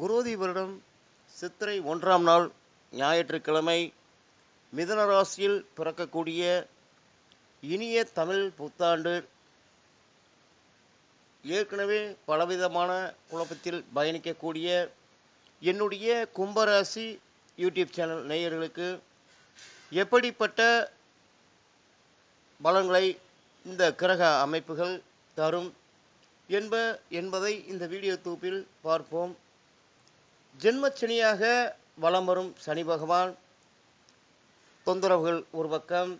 குரோதி வருடம் சித்திரை ஒன்றாம் நாள் ஞாயிற்றுக்கிழமை மிதன ராசியில் பிறக்கக்கூடிய இனிய தமிழ் புத்தாண்டு ஏற்கனவே பலவிதமான குழப்பத்தில் பயணிக்கக்கூடிய என்னுடைய கும்பராசி யூடியூப் சேனல் நேயர்களுக்கு எப்படிப்பட்ட பலன்களை இந்த கிரக அமைப்புகள் தரும் என்ப என்பதை இந்த வீடியோ தொகுப்பில் பார்ப்போம். ஜென்மச்சனியாக வலம் வரும் சனி பகவான் தொந்தரவுகள் ஒரு பக்கம்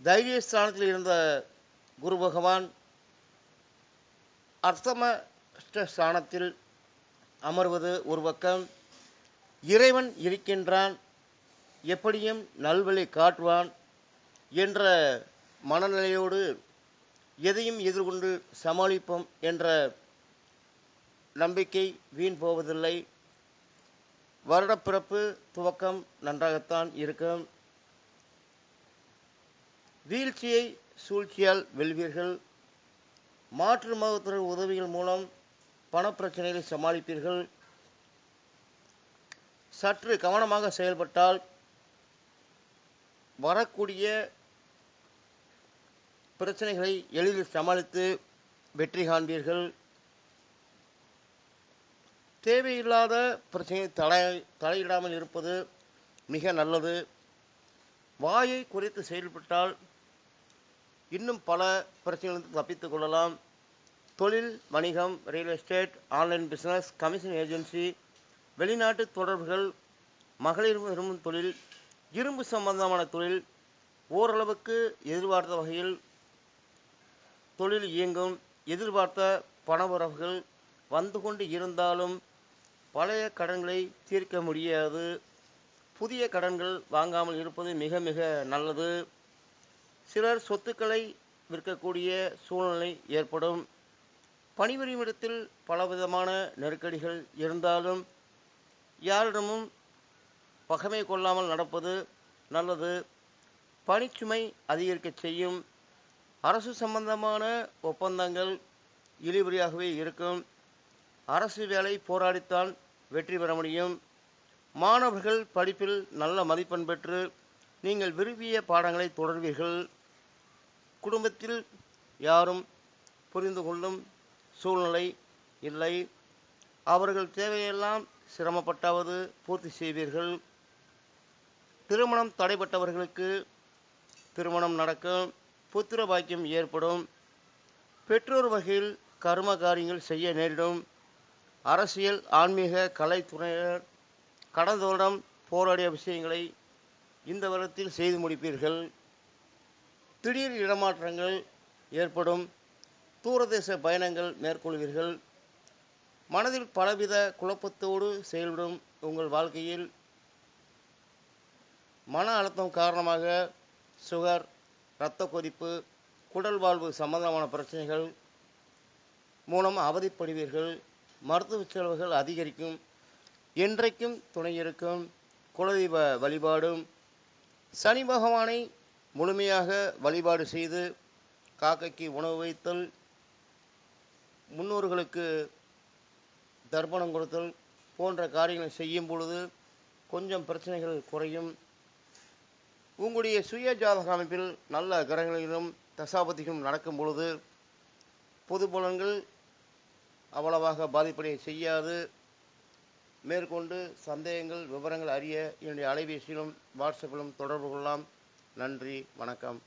தைரியஸ்தானத்தில் இருந்த குரு பகவான் அர்த்தம ஸ்தானத்தில் அமர்வது ஒரு பக்கம் இறைவன் இருக்கின்றான் எப்படியும் நல்வழி காட்டுவான் என்ற மனநிலையோடு எதையும் எதிர்கொண்டு சமாளிப்போம் என்ற நம்பிக்கை வீண் போவதில்லை. வருடப்பிறப்பு துவக்கம் நன்றாகத்தான் இருக்கும். வீழ்ச்சியை சூழ்ச்சியால் வெல்வீர்கள். மாற்று மருத்துவ உதவிகள் மூலம் பணப்பிரச்சனைகளை சமாளிப்பீர்கள். சற்று கவனமாக செயல்பட்டால் வரக்கூடிய பிரச்சனைகளை எளிதில் சமாளித்து வெற்றி காண்பீர்கள். தேவையில்லாத பிரச்சனையை தலை தலையிடாமல் இருப்பது மிக நல்லது. வாயை குறைத்து செயல்பட்டால் இன்னும் பல பிரச்சனைகளுக்கு தப்பித்துக் கொள்ளலாம். தொழில் வணிகம் real estate online business commission agency வெளிநாட்டு தொடர்புகள் மகளிர் விரும்பும் தொழில் இரும்பு சம்பந்தமான தொழில் ஓரளவுக்கு எதிர்பார்த்த வகையில் தொழில் இயங்கும். எதிர்பார்த்த பணவரவுகள் வந்து கொண்டு இருந்தாலும் பழைய கடன்களை தீர்க்க முடியாது. புதிய கடன்கள் வாங்காமல் இருப்பது மிக மிக நல்லது. சிலர் சொத்துக்களை விற்கக்கூடிய சூழ்நிலை ஏற்படும். பணிபுரியும் இடத்தில் பலவிதமான நெருக்கடிகள் இருந்தாலும் யாரிடமும் பகமை கொள்ளாமல் நடப்பது நல்லது. பணிச்சுமை அதிகரிக்கச் செய்யும். அரசு சம்பந்தமான ஒப்பந்தங்கள் இழிபறியாகவே இருக்கும். அரசு வேலை போராடித்தான் வெற்றி பெற முடியும் மாணவர்கள் படிப்பில் நல்ல மதிப்பெண் பெற்று நீங்கள் விரும்பிய பாடங்களை தொடர்வீர்கள். குடும்பத்தில் யாரும் புரிந்து கொள்ளும் சூழ்நிலை இல்லை. அவர்கள் தேவையெல்லாம் சிரமப்பட்டாவது பூர்த்தி செய்வீர்கள். திருமணம் தடைப்பட்டவர்களுக்கு திருமணம் நடக்கும் புத்திர பாக்கியம் ஏற்படும். பெற்றோர் வகையில் கர்ம காரியங்கள் செய்ய நேரிடும். அரசியல் ஆன்மீக கலைத்துறையினர் கடந்த வருடம் போராடிய விஷயங்களை இந்த வருடத்தில் செய்து முடிப்பீர்கள். திடீர் இடமாற்றங்கள் ஏற்படும். தூரதேச பயணங்கள் மேற்கொள்வீர்கள். மனதில் பலவித குழப்பத்தோடு செயல்படும் உங்கள் வாழ்க்கையில் மன அழுத்தம் காரணமாக சுகர் இரத்த கொதிப்பு குடல் வாழ்வு சம்பந்தமான பிரச்சனைகள் மூலம் அவதிப்படுவீர்கள். மருத்துவ செலவுகள் அதிகரிக்கும் என்றைக்கும் துணை இருக்கும் குலதெய்வ வழிபாடும் சனி பகவானை முழுமையாக வழிபாடு செய்து காக்கைக்கு உணவு வைத்தல் முன்னோர்களுக்கு தர்ப்பணம் கொடுத்தல் போன்ற காரியங்களை செய்யும் பொழுது கொஞ்சம் பிரச்சனைகள் குறையும். உங்களுடைய சுய ஜாதக அமைப்பில் நல்ல கிரகங்களிலும் தசாபதிகளும் நடக்கும் பொழுது பொது பலன்கள் அவ்வளவாக பாதிப்படைய செய்யாது. மேற்கொண்டு சந்தேகங்கள் விவரங்கள் அறிய என்னுடைய அலைபேசியிலும் வாட்ஸ்அப்பிலும் தொடர்பு கொள்ளலாம். நன்றி வணக்கம்.